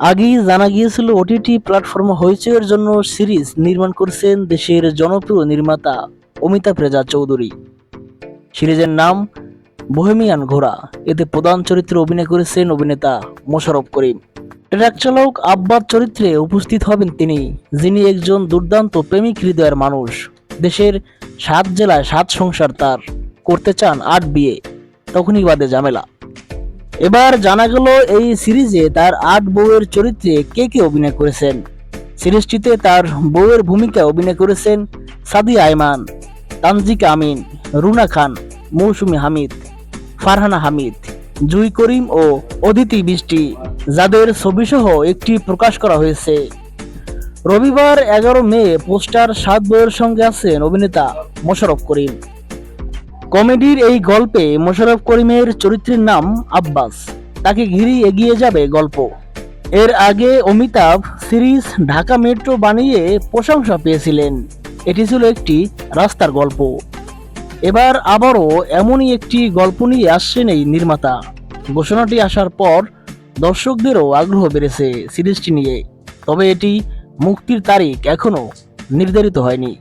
আগেই জানা গিয়েছিল ওটিটি প্ল্যাটফর্ম হইচইয়ের জন্য সিরিজ নির্মাণ করছেন দেশের জনপ্রিয় নির্মাতা অমিতাভ রেজা চৌধুরী। সিরিজের নাম বোহেমিয়ান ঘোড়া। এতে প্রধান চরিত্রে অভিনয় করেছেন অভিনেতা মোশারফ করিম। ট্রাক চালক আব্বাস চরিত্রে উপস্থিত হবেন তিনি, যিনি একজন দুর্দান্ত প্রেমিক হৃদয়ের মানুষ। দেশের সাত জেলায় সাত সংসার তার। করতে চান আট বিয়ে। তখনই বাদে ঝামেলা। এবার জানা গেল এই সিরিজে তার আট বউয়ের চরিত্রে কে কে অভিনয় করেছেন। সিরিজটিতে তার বউয়ের ভূমিকা অভিনয় করেছেন সাদিয়া আয়মান, তানজিকা আমিন, রুনা খান, মৌসুমি হামিদ, ফারহানা হামিদ, জুই করিম ও অদিতি বৃষ্টি, যাদের ছবিসহ একটি প্রকাশ করা হয়েছে। রবিবার এগারো মে পোস্টার সাত বইয়ের সঙ্গে আছেন অভিনেতা মোশারফ করিম। কমেডির এই গল্পে মোশাররফ করিমের চরিত্রের নাম আব্বাস। তাকে ঘিরেই এগিয়ে যাবে গল্প। এর আগে অমিতাভ সিরিজ ঢাকা মেট্রো বানিয়ে প্রশংসা পেয়েছিলেন। এটি ছিল একটি রাস্তার গল্প। এবার আবারও এমনই একটি গল্প নিয়ে আসছেন এই নির্মাতা। ঘোষণাটি আসার পর দর্শকদেরও আগ্রহ বেড়েছে সিরিজটি নিয়ে। তবে এটি মুক্তির তারিখ এখনও নির্ধারিত হয়নি।